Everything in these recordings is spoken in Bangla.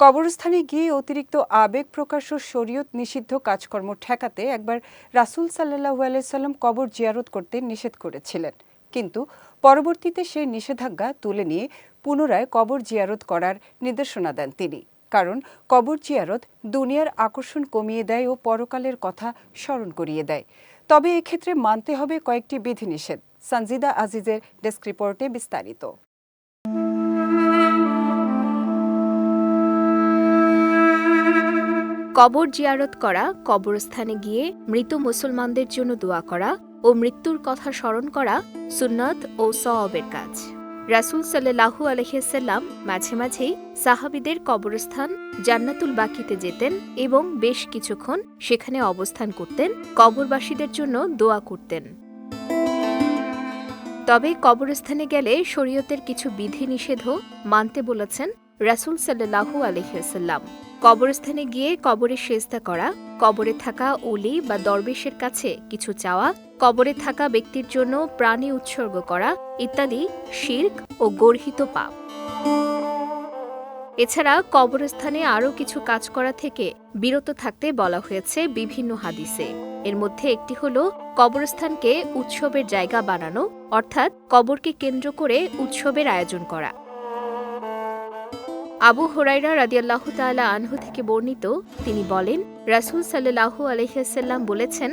কবরস্থানে গিয়ে অতিরিক্ত আবেগ প্রকাশ ও শরীয়ত নিষিদ্ধ কাজকর্ম ঠেকাতে একবার রাসূল সাল্লাহু আলাইসাল্লাম কবর জিয়ারত করতে নিষেধ করেছিলেন। কিন্তু পরবর্তীতে সেই নিষেধাজ্ঞা তুলে নিয়ে পুনরায় কবর জিয়ারত করার নির্দেশনা দেন তিনি। কারণ কবর জিয়ারত দুনিয়ার আকর্ষণ কমিয়ে দেয় ও পরকালের কথা স্মরণ করিয়ে দেয়। তবে এক্ষেত্রে মানতে হবে কয়েকটি বিধিনিষেধ। সঞ্জিদা আজিজের ডেস্ক রিপোর্টে বিস্তারিত। কবর জিয়ারত করা, কবরস্থানে গিয়ে মৃত মুসলমানদের জন্য দোয়া করা ও মৃত্যুর কথা স্মরণ করা সুন্নত ও সওয়াবের কাজ। রাসূল সাল্লাহু আলহিসাল্লাম মাঝে মাঝেই সাহাবিদের কবরস্থান জান্নাতুল বাকিতে যেতেন এবং বেশ কিছুক্ষণ সেখানে অবস্থান করতেন, কবরবাসীদের জন্য দোয়া করতেন। তবে কবরস্থানে গেলে শরীয়তের কিছু বিধিনিষেধও মানতে বলেছেন রাসূল সাল্লাহু আলহিহাল্লাম কবরস্থানে গিয়ে কবরে সেজদা করা, কবরে থাকা অলি বা দরবেশের কাছে কিছু চাওয়া, কবরে থাকা ব্যক্তির জন্য প্রাণী উৎসর্গ করা ইত্যাদি শির্ক ও গর্হিত পাপ। এছাড়া কবরস্থানে আরও কিছু কাজ করা থেকে বিরত থাকতে বলা হয়েছে বিভিন্ন হাদিসে। এর মধ্যে একটি হল কবরস্থানকে উৎসবের জায়গা বানানো, অর্থাৎ কবরকে কেন্দ্র করে উৎসবের আয়োজন করা। আবু হোরাইরা রাদিয়াল্লাহ তাআলা আনহু থেকে বর্ণিত তিনি বলেন রাসূল সাল্লাল্লাহু আলাইহিসাল্লাম বলেছেন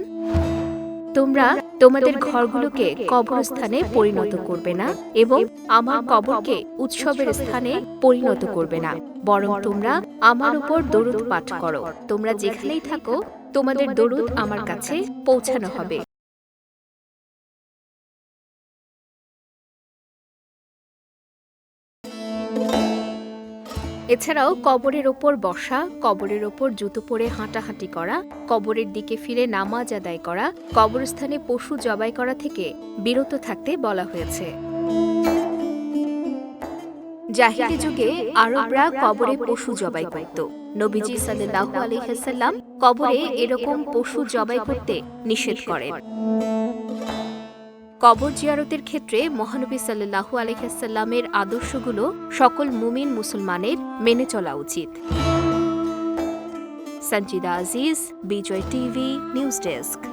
তোমরা তোমাদের ঘরগুলোকে কবরস্থানে পরিণত করবে না এবং আমার কবরকে উৎসবের স্থানে পরিণত করবে না। বরং তোমরা আমার উপর দরুদ পাঠ করো। তোমরা যেখানেই থাকো তোমাদের দরুদ আমার কাছে পৌঁছানো হবে। এছাড়াও কবরের ওপর বসা, কবরের ওপর জুতো পরে হাঁটাহাঁটি করা, কবরের দিকে ফিরে নামাজ আদায় করা, কবরস্থানে পশু জবাই করা থেকে বিরত থাকতে বলা হয়েছে। জাহিলি যুগে আরবরা কবরে পশু জবাই করত। নবীজি সাল্লাল্লাহু আলাইহি কবরে এরকম পশু জবাই করতে নিষেধ করেন। কবর জিয়ারতের ক্ষেত্রে মহানবী সাল্লু আলহ্লামের আদর্শগুলো সকল মুমিন মুসলমানের মেনে চলা উচিত। Sanjida Aziz, Bijoy TV, news desk.